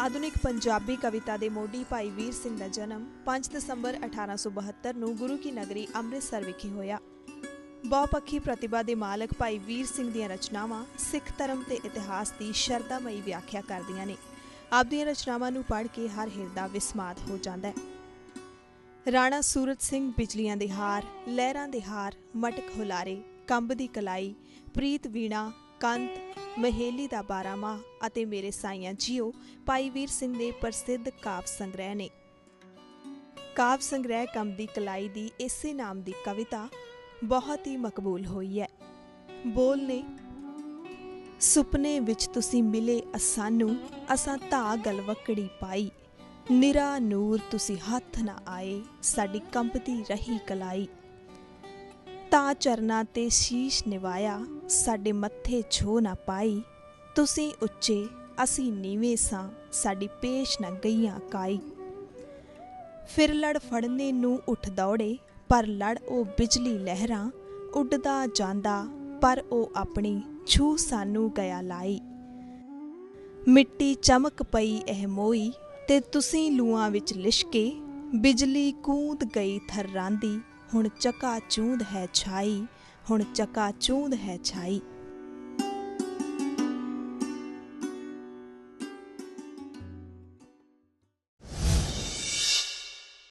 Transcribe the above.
ਆਧੁਨਿਕ ਪੰਜਾਬੀ ਕਵਿਤਾ ਦੇ ਮੋਢੀ ਭਾਈ ਵੀਰ ਸਿੰਘ ਦਾ ਜਨਮ 5 ਦਸੰਬਰ 1872 ਨੂੰ ਗੁਰੂ ਕੀ ਨਗਰੀ ਅੰਮ੍ਰਿਤਸਰ ਵਿਖੇ ਹੋਇਆ। ਬਹੁਪੱਖੀ ਪ੍ਰਤਿਭਾ ਦੇ ਮਾਲਕ ਭਾਈ ਵੀਰ ਸਿੰਘ ਦੀਆਂ ਰਚਨਾਵਾਂ ਸਿੱਖ ਧਰਮ ਤੇ ਇਤਿਹਾਸ ਦੀ ਸ਼ਰਧਾਮਈ ਵਿਆਖਿਆ ਕਰਦੀਆਂ ਨੇ। ਆਪ ਦੀਆਂ ਰਚਨਾਵਾਂ ਨੂੰ ਪੜ੍ਹ ਕੇ ਹਰ ਹਿਰਦਾ ਵਿਸਮਾਦ ਹੋ ਜਾਂਦਾ ਹੈ। ਰਾਣਾ ਸੂਰਤ ਸਿੰਘ ਬਿਜਲੀਆਂ ਦੇ ਹਾਰ, ਲਹਿਰਾਂ ਦੇ ਹਾਰ, ਮਟਕ ਹੁਲਾਰੇ, ਕੰਬ ਦੀ ਕਲਾਈ, ਪ੍ਰੀਤ ਵੀਣਾ, ਕੰਤ ਮਹੇਲੀ ਦਾ ਬਾਰਾਮਾ ਅਤੇ ਮੇਰੇ ਸਾਈਆਂ ਜੀਓ, ਭਾਈ ਵੀਰ ਸਿੰਘ ਦੇ ਪ੍ਰਸਿੱਧ ਕਾਵ ਸੰਗ੍ਰਹਿ ਨੇ। ਕਾਵ ਸੰਗ੍ਰਹਿ ਕੰਮ ਦੀ ਕਲਾਈ ਦੀ ਇਸੇ ਨਾਮ ਦੀ ਕਵਿਤਾ ਬਹੁਤ ਹੀ ਮਕਬੂਲ ਹੋਈ ਹੈ। ਬੋਲ ਨੇ, ਸੁਪਨੇ ਵਿੱਚ ਤੁਸੀਂ ਮਿਲੇ ਅਸਾਨੂੰ, ਅਸਾਂ ਧਾ ਗਲਵਕੜੀ ਪਾਈ। ਨਿਰਾ ਨੂਰ ਤੁਸੀਂ ਹੱਥ ਨਾ ਆਏ, ਸਾਡੀ ਕੰਬਦੀ ਰਹੀ ਕਲਾਈ। ਤਾਂ ਚਰਨਾ ਤੇ ਸ਼ੀਸ਼ ਨਿਵਾਇਆ, ਸਾਡੇ ਮੱਥੇ ਛੋ ਨਾ ਪਾਈ। ਤੁਸੀਂ ਉੱਚੇ, ਅਸੀਂ ਨੀਵੇਂ ਸਾਂ, ਸਾਡੀ ਪੇਸ਼ ਨਾ ਗਈਆਂ ਕਾਈ। ਫਿਰ ਲੜ ਫੜਨੇ ਨੂੰ ਉੱਠ ਦੌੜੇ, ਪਰ ਲੜ ਉਹ ਬਿਜਲੀ ਲਹਿਰਾਂ, ਉੱਡਦਾ ਜਾਂਦਾ, ਪਰ ਉਹ ਆਪਣੀ ਛੂ ਸਾਨੂੰ ਗਿਆ ਲਾਈ। ਮਿੱਟੀ ਚਮਕ ਪਈ ਇਹ ਮੋਈ, ਤੇ ਤੁਸੀਂ ਲੂਆਂ ਵਿੱਚ ਲਿਸ਼ਕੇ, ਬਿਜਲੀ ਕੂਦ ਗਈ ਥਰਰਾਂਦੀ ਹੁਣ ਚਕਾ ਚੂੰਦ ਹੈ ਛਾਈ ਹੁਣ ਚਕਾ ਚੂੰਦ ਹੈ ਛਾਈ।